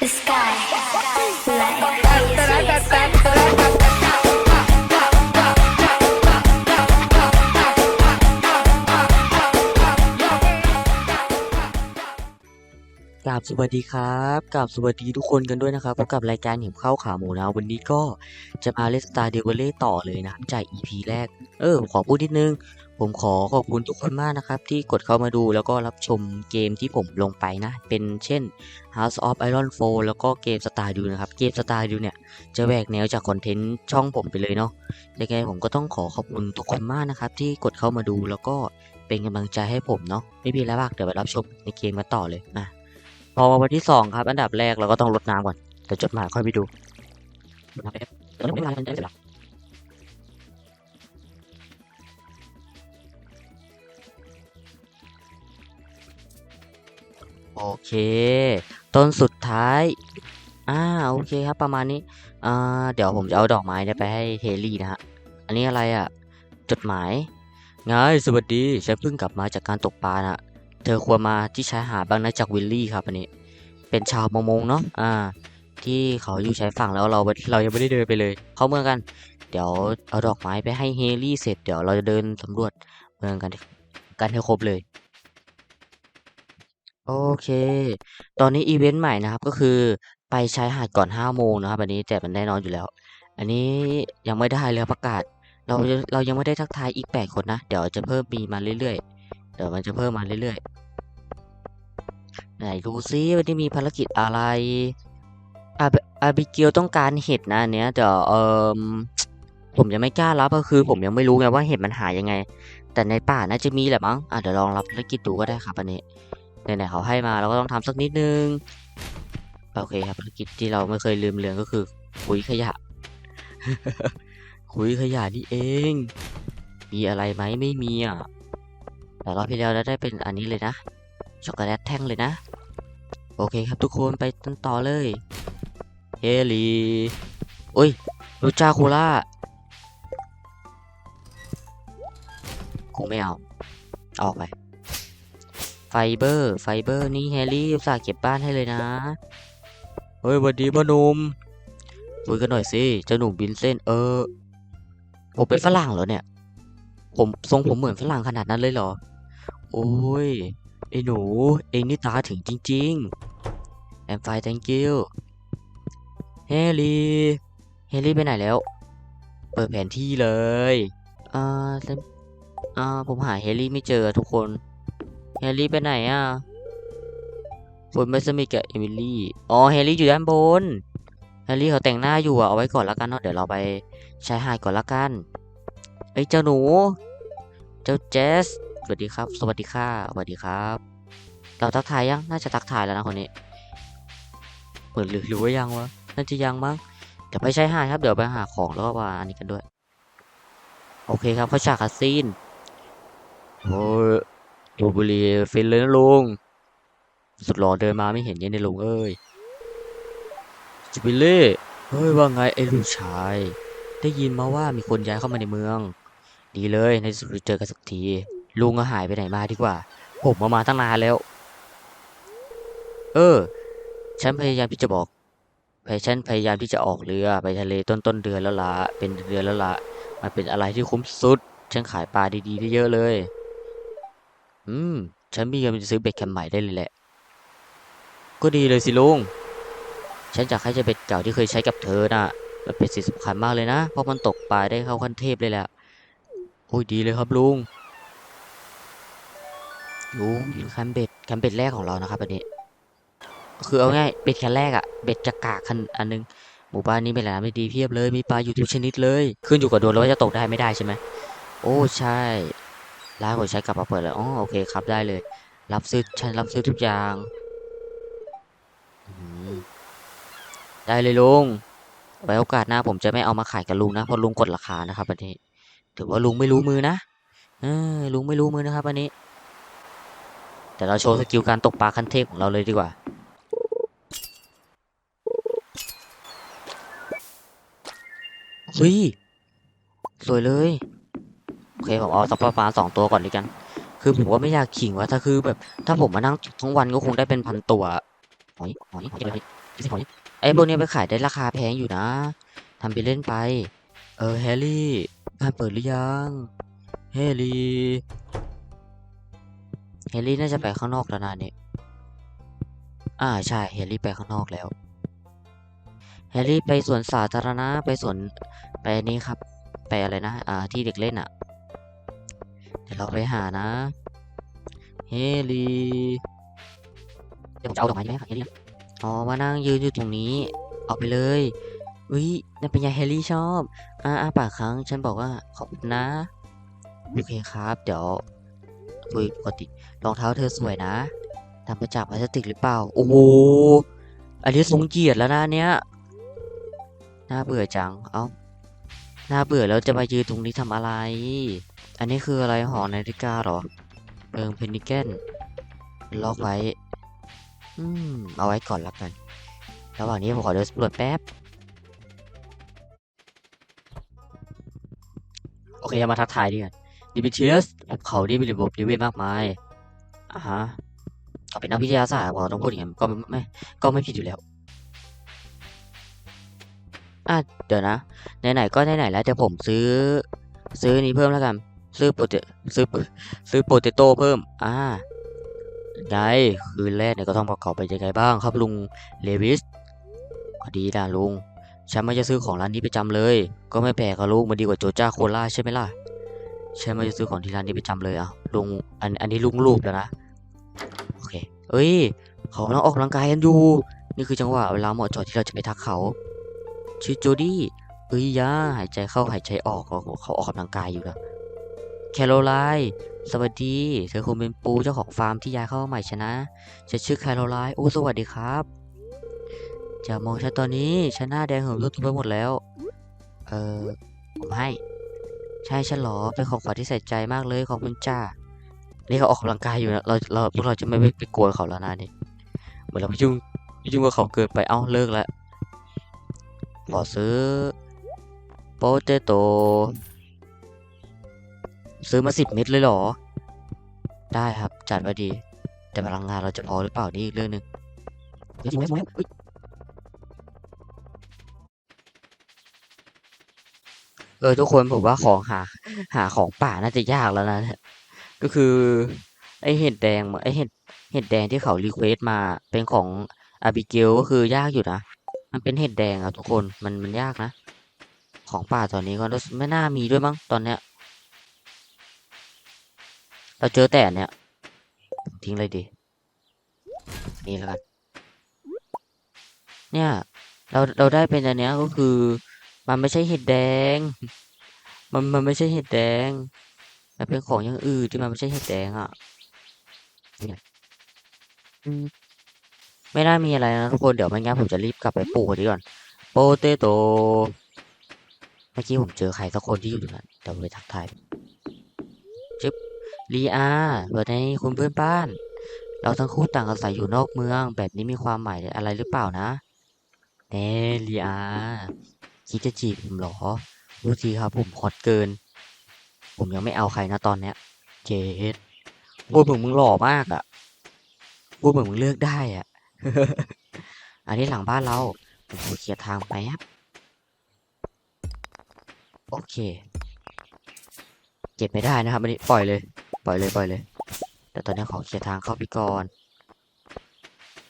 The sky, like กราบสวัสดีครับกราบสวัสดีทุกคนกันด้วยนะครับพบกับรายการเหิมข้าวขาหมูนะวันนี้ก็จะมาเล่นสตาร์เดวเล่ต่อเลยนะจาก EP แรก เออขอพูดนิดนึง ผมขอขอบคุณทุกคนมากนะครับ ที่กดเข้ามาดูแล้วก็รับชมเกมที่ผมลงไปนะ เป็นเช่น House of Iron 4 แล้วก็เกม Stardew นะครับ เกม Stardew เนี่ย จะแหวกแนวจากคอนเทนต์ช่องผมไปเลยเนาะยังไงผมก็ต้องขอขอบคุณทุกคนมากนะครับ ที่กดเข้ามาดูแล้วก็เป็นกำลังใจให้ผมเนาะไม่มีแล้วมากเดี๋ยวไปรับชมในเกมกันต่อเลยนะ พอวันที่สองครับ อันดับแรกเราก็ต้องลดน้ำก่อนเดี๋ยวจดหมายค่อยไปดูลดน้ำไปครับเดี๋ยวไม่เวลามันจะเสร็จละโอเค ต้นสุดท้าย อ่า โอเคครับ ประมาณนี้อ่าเดี๋ยวผมจะเอาดอกไม้เนี่ยไปให้เฮลี่นะฮะ อันนี้อะไรอะ จดหมายไงสวัสดี ฉันเพิ่งกลับมาจากการตกปลานะ ธอควรมาที่ชายหาดบ้างนะจากวิลลี่ครับอันนี้ เป็นชาวประมงเนาะอ่า ที่เขาอยู่ชายฝั่งแล้วเราเรายังไม่ได้เดินไปเลย เข้าเมืองกัน เดี๋ยวเอาดอกไม้ไปให้เฮลี่เสร็จเดี๋ยวเราจะเดินสำรวจเมืองกันกันให้ครบเลยโอเค ตอนนี้อีเวนต์ใหม่นะครับก็คือไปชายหาดก่อนห้าโมงนะครับ อันนี้แต่มันแน่นอนอยู่แล้ว อันนี้ยังไม่ได้เลยประกาศ เราเรายังไม่ได้ทักทายอีกแปดคนนะ เดี๋ยวจะเพิ่มมีมาเรื่อยๆ เดี๋ยวมันจะเพิ่มมาเรื่อยๆ ไหนดูซิวันนี้มีภารกิจอะไรอาบอาบิเกียวต้องการเห็ดนะเนี้ยเดี๋ยวเออผมยังไม่กล้ารับก็คือ ผมยังไม่รู้ไงว่าเห็ดมันหายยังไง แต่ในป่าน่าจะมีแหละมั้งอะเดี๋ยวลองรับภารกิจดูก็ได้ครับอันนี้ไหนๆเขาให้มาเราก็ต้องทำสักนิดนึงโอเคครับภารกิจที่เราไม่เคยลืมเลือนก็คือคุยขยะคุยขยะนี่เอง มีอะไรไหมไม่มีอะ แต่รอบที่แล้วเราได้เป็นอันนี้เลยนะ ช็อกโกแลตแท่งเลยนะ โอเคครับทุกคนไปต้นต่อเลยเฮลีโอ้ยรูจาโคล่าคงไม่เอา ออกไป ไฟเบอร์ ไฟเบอร์ นี่แฮร์รี่อุตส่าห์เก็บบ้านให้เลยนะ เฮ้ยหวันดีพ่อหนุ่มคุยกันหน่อยสิเจ้าหนุ่มบินเส้น เออ ผมเป็นฝรั่งเหรอเนี่ย ผมทรงผมเหมือนฝรั่งขนาดนั้นเลยเหรอ โอ้ยไอ้หนู เองนี่ตาถึงจริงๆแอมไฟ thank you เฮลีเฮลีไปไหนแล้ว เปิดแผนที่เลยอ่าอ่าผมหาเฮลีไม่เจอทุกคนเฮลีไปไหนอะบนไม่สมิกกับเอมิลี่อ๋อเฮลี่อยู่ด้านบนเฮลี่เขาแต่งหน้าอยู่อะเอาไว้ก่อนละกันเนาะเดี๋ยวเราไปใชายหาดก่อนละกันเอ้เจ้าหนู เจ้าเจส สวัสดีครับ สวัสดีค่ะสวัสดีครับ เราทักทายยัง น่าจะทักทายแล้วนะคนนี้เหมือนหรือหรือว่ายังวะ น่าจะยังมั้ง เดี๋ยวไปใช้หาครับ เดี๋ยวไปหาของแล้วก็วาอันนี้กันด้วย โอเคครับเข้าฉากคัสซีนโอ้ยดูบุรีฟินเลยนะลุง สุดหล่อเดินมาไม่เห็นยันในลุงเอ้ยจิบิลเล่เฮ้ยว่าไงไอ้ลูกชาย ได้ยินมาว่ามีคนย้ายเข้ามาในเมือง ดีเลยในสุดเจอกันสักที ลุงก็หายไปไหนมาดีกว่า ผมมามาตั้งนานแล้ว เออ ฉันพยายามที่จะบอกพยฉันพยายามที่จะออกเรือไปทะเลต้นต้นเดือนแล้วละเป็นเดือนแล้วละมันเป็นอะไรที่คุ้มสุด ฉันขายปลาดีๆได้เยอะเลย อืม ฉันมีเงินจะซื้อเบ็ดแคมใหม่ได้เลยแหละ ก็ดีเลยสิลุง ฉันอยากให้เจะเบ็ดเก่าที่เคยใช้กับเธอน่ะ มันเป็นสิ่งสำคัญมากเลยนะ เพราะมันตกปลาได้เข้าขั้นเทพเลยแหละ โอ้ยดีเลยครับลุง ลุงแคมเบ็ดแคมเบ็ดแรกของเรานะครับอันนี้ คือเอาง่ายเบ็ดแค่แรกอะเบ็ดจะกากคันอันนึงหมู่บ้านนี้เป็นแหล่งไม่ดีเพียบเลยมีปลาอยู่ทุกชนิดเลย ขึ้นอยู่กับดวงแล้วว่าจะตกได้ไม่ได้ใช่ไหมโอ้ใช่ร้านผมใช้กลับมาเปิดแล้วอ๋อโอเคครับได้เลย รับซื้อฉันรับซื้อทุกอย่างได้เลยลุงไว้โอกาสหน้าผมจะไม่เอามาขายกับลุงนะเพราะลุงกดราคานะครับอันนี้ ถือว่าลุงไม่รู้มือนะเออลุงไม่รู้มือนะครับอันนี้ แต่เราโชว์สกิลการตกปลาคันเทพของเราเลยดีกว่า เฮ้ย สวยเลย โอเคผมเอาสักประมาณสองตัวก่อนดีกัน คือผมก็ไม่อยากขิงว่าถ้าคือแบบ ถ้าผมมานั่งทั้งวันก็คงได้เป็นพันตัวหอยหอยหอยหอยสิของนี้ไอ้พวกเนี้ยไปขายได้ราคาแพงอยู่นะ ทำไปเล่นไป เออแฮร์รี่บ้านเปิดหรือยัง แฮร์รี่ แฮร์รี่น่าจะไปข้างนอกแล้วนะนี่อ่าใช่แฮร์รี่ไปข้างนอกแล้วแฮร์รี่ไปสวนสาธารณะไปสวนไปนี้ครับ ไปอะไรนะ อ่า ที่เด็กเล่นอะ เดี๋ยวเราไปหานะ เฮลี่เดี๋ยวผมจะเอาดอกไม้ใช่ไหมครับเฮลีอ๋อมานั่งยืนอยู่ตรงนี้ เอาไปเลยวินั่นเป็นยาเฮลี่ชอบอ่าอ่าปากครั้ง ฉันบอกว่าขอบคุณนะ โอเคครับ เดี๋ยว คุยปกติรองเท้าเธอสวยนะทำมาจากพลาสติกหรือเปล่า โอ้โหอันนี้ทรงเกียรติแล้วนะเนี้ยน่าเบื่อจัง เอ้าน่าเบื่อแล้วจะมายืนตรงนี้ทำอะไร อันนี้คืออะไรหอนาฬิกาเหรอเพิงเพนนิเกนล็อกไว้ อืม เอาไว้ก่อนละกัน ระหว่างนี้ผมขอเดินสำรวจแป๊บ โอเคเอามาทักทายดีกัน ดิบิเชียสเขาที่มีระบบนิเวศมากมายอ่าฮะก็เป็นนักวิทยาศาสตร์เราต้องพูดอย่างนั้นก็ไม่ก็ไม่ผิดอยู่แล้วอะเดี๋ยวนะไหนๆก็ไหนๆแล้วเดี๋ยวผมซื้อ ซื้อนี้เพิ่มแล้วกัน ซื้อโปเตซื้อซื้อโปเตโต้เพิ่ม อ่าไงคืนแรกเนี่ยก็ต้องประกอบไปยังไงบ้างครับลุงเลวิสดีนะลุงฉันไม่จะซื้อของร้านนี้ประจำเลย ก็ไม่แปลกอะลุงมันดีกว่าโจจ้าโคล่าใช่ไหมล่ะ ฉันม่จะซื้อของที่ร้านนี้ประจำเลยอะลุงอันอันนี้ลุงรูปแล้วนะโอเค เอ้ยเขากำลังออกกำลังกายกันอยู่ นี่คือจังหวะเวลาเหมาะจอดที่เราจะไปทักเขา ชื่อโจดี้เอ้ยย่าหายใจเข้าหายใจออกเขาเขาออกกำลังกายอยู่นะแคโรไลน์สวัสดี เธอคงเป็นปูเจ้าของฟาร์มที่ย้ายเข้ามาใหม่ชนะฉันชื่อแคโรไลน์โอ้สวัสดีครับจะมองฉันตอนนี้ฉันหน้าแดงเหิมรุ่มไปหมดแล้ว เออผมให้ ใช่ฉันหรอเป็นของขวัญที่ใส่ใจมากเลยขอบคุณจ้า นี่เขาออกกำลังกายอยู่นะเราเราพวกเราจะไม่ไปไปกวนเขาแล้วนะนี่เหมือนเราไปยุ่งยุ่งกับเขาเกินไปเอ้าเลิกแล้วขอซื้อโปเตโตซื้อมาสิบเม็ดเลยเหรอ ได้ครับจัดมาดี แต่พลังงานเราจะพอหรือเปล่านี่อีกเรื่องหนึ่ง เออทุกคนผมว่าของหา หาของป่าน่าจะยากแล้วนะก็คือ ไอเห็ดแดงไอเห็ดเห็ดแดงที่เขารีเควสมาเป็นของอาบิเกลก็คือยากอยู่นะมันเป็นเห็ดแดงอะทุกคนมันมันยากนะ ของป่าตอนนี้ก็ไม่น่ามีด้วยมั้งตอนเนี้ย เราเจอแต่เนี้ยทิ้งเลยดินี่แล้วกันเนี่ย เราเราได้เป็นอันเนี้ยก็คือ มันไม่ใช่เห็ดแดง มันมันไม่ใช่เห็ดแดง มันเป็นของอย่างอื่นที่มันไม่ใช่เห็ดแดงอะไม่น่ามีอะไรนะทุกคน เดี๋ยวไม่งั้นผมจะรีบกลับไปปลูกดีก่อน โปเตโต เมื่อกี้ผมเจอใครสักคนที่อยู่ตรงนั้นเดี๋ยวผมไปทักทายจึ๊บลีอาวัสดีคุณเพื่อนบ้าน เราทั้งคู่ต่างอาศัยอยู่นอกเมือง แบบนี้มีความหมายอะไรหรือเปล่านะเนลีอา คิดจะจีบผมเหรอรู้ทีครับผมฮอตเกิน ผมยังไม่เอาใครนะตอนเนี้ย เจดพูดเหมือนมึงหล่อมากอะ่ะพูดเหมือนมึงเลือกได้อะ่ะอันนี้หลังบ้านเราผมขอเคลียร์ทางแป๊บโอเค เก็บไม่ได้นะครับอันนี้ปล่อยเลย ปล่อยเลยปล่อยเลย แต่ตอนนี้ขอเคลียร์ทางเข้าไปก่อน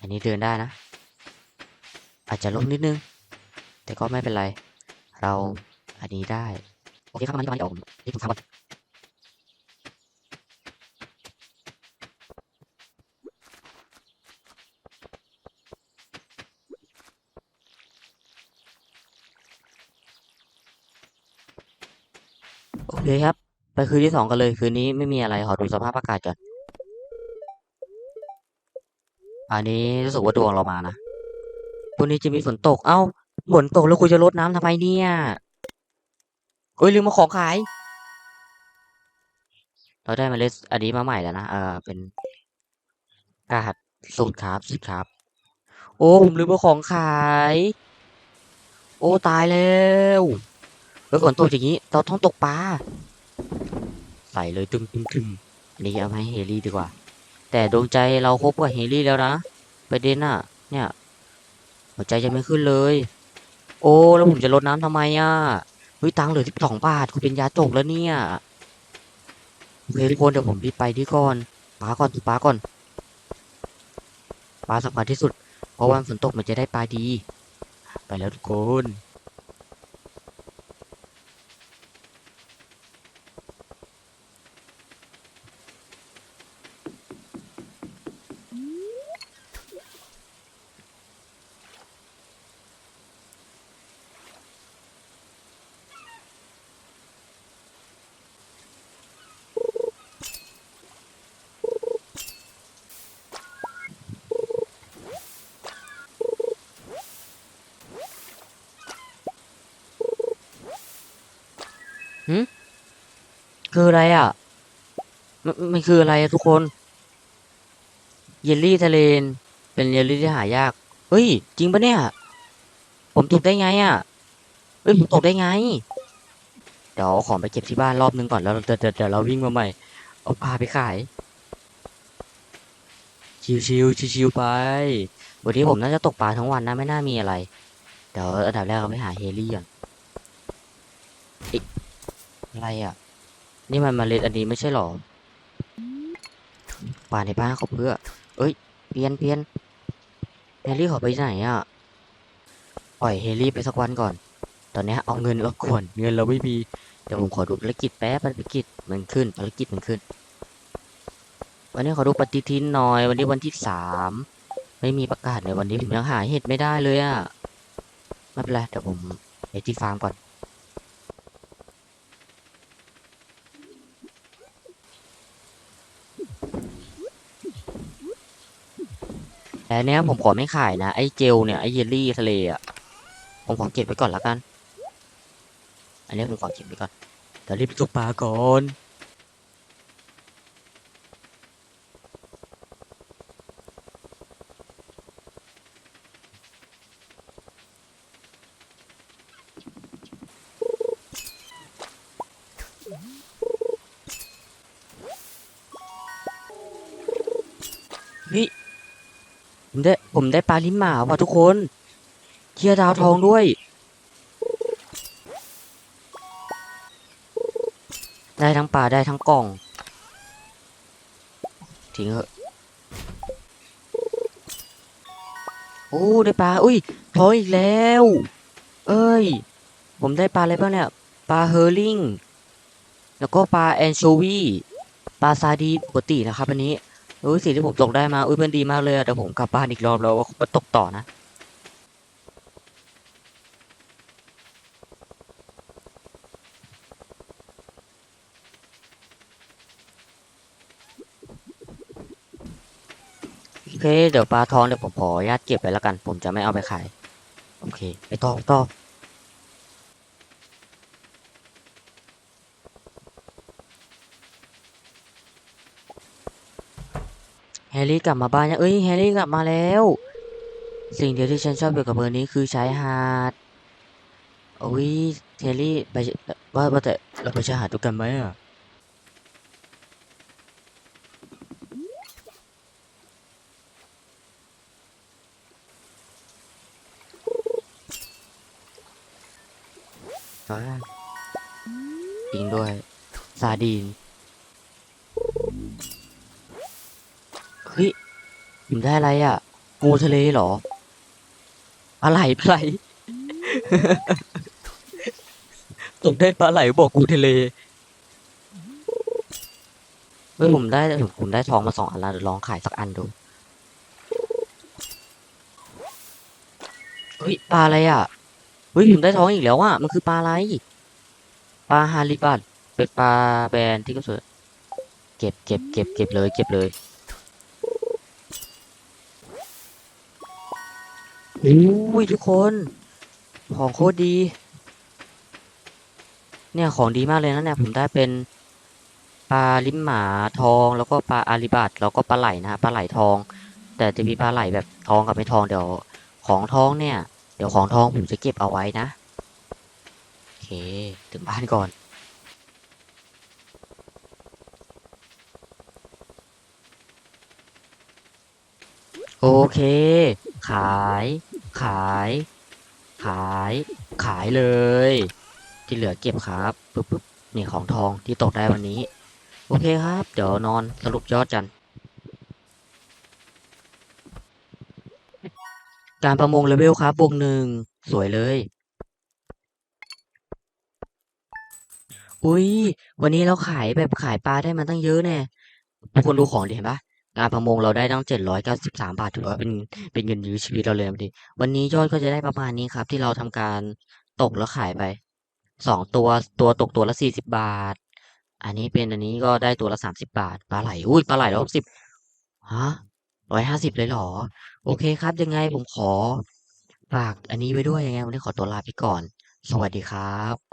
อันนี้เดินได้นะ อาจจะลงนิดนึง แต่ก็ไม่เป็นไร เราอันนี้ได้ โอเคครับมานี่มานี่ออกนี่ผมทำก่อนโอเคครับ ไปคืนที่สองกันเลย คืนนี้ไม่มีอะไร ขอดูสภาพอากาศก่อน อันนี้รู้สึกว่าดวงเรามานะวันนี้จะมีฝนตก เอ้า ฝนตกแล้วคุณจะรดน้ำทำไมเนี่ยเอ้ยลืมมาของขาย เราได้มาเล็ดอันนี้มาใหม่แล้วนะ เออเป็นกาดสูตรครับสิครับ โอ้ผมลืมมาของขาย โอ้ตายแล้วเฮ้ยฝนตกอย่างนี้เราต้องตกปลาใส่เลยตึมตึมตึมอันนี้เอาให้เฮลี่ดีกว่า แต่ดวงใจเราคบกับเฮลี่แล้วนะประเด็นน่ะเนี่ย หัวใจจะไม่ขึ้นเลย โอ้แล้วผมจะลดน้ำทำไมอะเฮ้ยตังค์เหลือสิบสองบาทกูเป็นยาจกแล้วเนี่ยโอเคทุกคนเดี๋ยวผมรีบไปที่ก่อนปลาก่อนปลาก่อนปลาสำคัญที่สุด เพราะวันฝนตกมันจะได้ปลาดี ไปแล้วทุกคน คืออะไรอะ มันมันคืออะไรทุกคน เยลลี่ทะเลน เป็นเยลลี่ที่หายาก เฮ้ย จริงปะเนี่ย ผมตกได้ไงอะ เฮ้ย ผมตกได้ไง เดี๋ยวเอาของไปเก็บที่บ้านรอบนึงก่อนแล้วเดี๋ยวเดี๋ยวเดี๋ยวเราวิ่งมาใหม่ เอาปลาไปขาย ชิวชิวชิวชิวๆไป วันนี้ผมน่าจะตกปลาทั้งวันนะไม่น่ามีอะไร เดี๋ยวอันดับแรกเราไปหาเฮลี่ก่อนเอ๊ะอะไรอะ นี่มันมเมล็ดอันนี้ไม่ใช่หรอป่าในบ้านเขาเพื่อ เอ้ยเปลี่ยนเปลี่ยนเฮลี่ขาไปไหนอะ ปล่อยเฮลี่ไปสักวันก่อน ตอนนี้เอาเงินเราก่อนเงินเราไม่มี เดี๋ยวผมขอดูภารกิจแป๊บภารกิจมันขึ้นภารกิจมันขึ้น วันนี้ขอดูปฏิทินหน่อย วันนี้วันที่สาม ไม่มีประกาศในวันนี้ผมยังหาเห็ดไม่ได้เลยอะ ไม่เป็นไรเดี๋ยวผมไปที่ฟาร์มก่อน แต่อันเนี้ยผมขอไม่ขายนะ ไอ้เจลเนี่ยไอ้เยลลี่ทะเลอะผมขอเก็บไว้ก่อนละกัน อันนี้ผมขอเก็บไว้ก่อนเดี๋ยวรีบไปตกปลาก่อน ผมได้ปลาลิ้นหมาว่ะทุกคนเชียดาวทองด้วย ได้ทั้งปลาได้ทั้งกล่อง ทิ้งเหอะโอ้ได้ปลาอุ้ยทองอีกแล้ว เอ้ย ผมได้ปลาอะไรบ้างเนี่ยปลาเฮอร์ลิงแล้วก็ปลาแอนโชวีปลาซาดีปกตินะครับอันนี้ อุ้ยสิ่งที่ผมตกได้มาอุ้ยมันดีมากเลยอะเดี๋ยวผมกลับบ้านอีกรอบแล้วว่าตกต่อนะโอเค เดี๋ยวปลาทองเดี๋ยวผมขออนุญาตเก็บไว้แล้วกัน ผมจะไม่เอาไปขาย โอเค ไปต่อต่อ ร์รี่กลับมาบ้านยังเอ้ยแฮร์รี่กลับมาแล้ว สิ่งเดียวที่ฉันชอบเกี่ยวกับเบอร์นี้คือชายหาดโอ้ยแฮร์รี่ไปว่าว่าแต่เราไปชายหาดด้วยกันไหมอะอ่าจริงด้วยซาดีน ผมได้อะไรอะ งูทะเลเหรอปลาไหลปลาไหลตกได้ปลาไหลบอกงูทะเลเฮ้ยผมได้ผมผมได้ทองมาสองอันแล้วเดี๋ยวลองขายสักอันดูเฮ้ยปลาอะไรอะเฮ้ยผมได้ทองอีกแล้วอะมันคือปลาอะไรปลาฮาริบัตเป็นปลาแบรนด์ที่ก็สวยเก็บเก็บเก็บเก็บเลยเก็บเลย อุ้ยทุกคน ของโคตรดี เนี่ยของดีมากเลยนะเนี่ยผมได้เป็นปลาลิ้มหมาทอง แล้วก็ปลาอาริบัตแล้วก็ปลาไหลนะฮะปลาไหลทอง แต่จะมีปลาไหลแบบทองกับไม่ทองเดี๋ยว ของทองเนี่ย เดี๋ยวของทองผมจะเก็บเอาไว้นะ โอเค ถึงบ้านก่อน โอเค ขาย ขาย ขาย ขายเลย ที่เหลือเก็บครับปึ๊บปึ๊บนี่ของทองที่ตกได้วันนี้ โอเคครับ เดี๋ยวนอนสรุปยอดกัน การประมงเลเวลครับบวกหนึ่งสวยเลย อุ้ยวันนี้เราขายแบบขายปลาได้มาตั้งเยอะแน่ทุกคนดูของดิเห็นปะ งานประมงเราได้ตั้งเจ็ดร้อยเก้าสิบสามบาทถือว่าเป็นเป็นเงินยื้อชีวิตเราเลยนะดิวันนี้ยอดก็จะได้ประมาณนี้ครับ ที่เราทำการตกแล้วขายไปสองตัวตัวตกตัวละสี่สิบบาท อันนี้เป็นอันนี้ก็ได้ตัวละสามสิบบาทปลาไหลอุ้ยปลาไหลร้อยหกสิบฮะร้อยห้าสิบเลยเหรอ โอเคครับ ยังไงผมขอฝากอันนี้ไว้ด้วยยังไงวันนี้ขอตัวลาไปก่อน สวัสดีครับ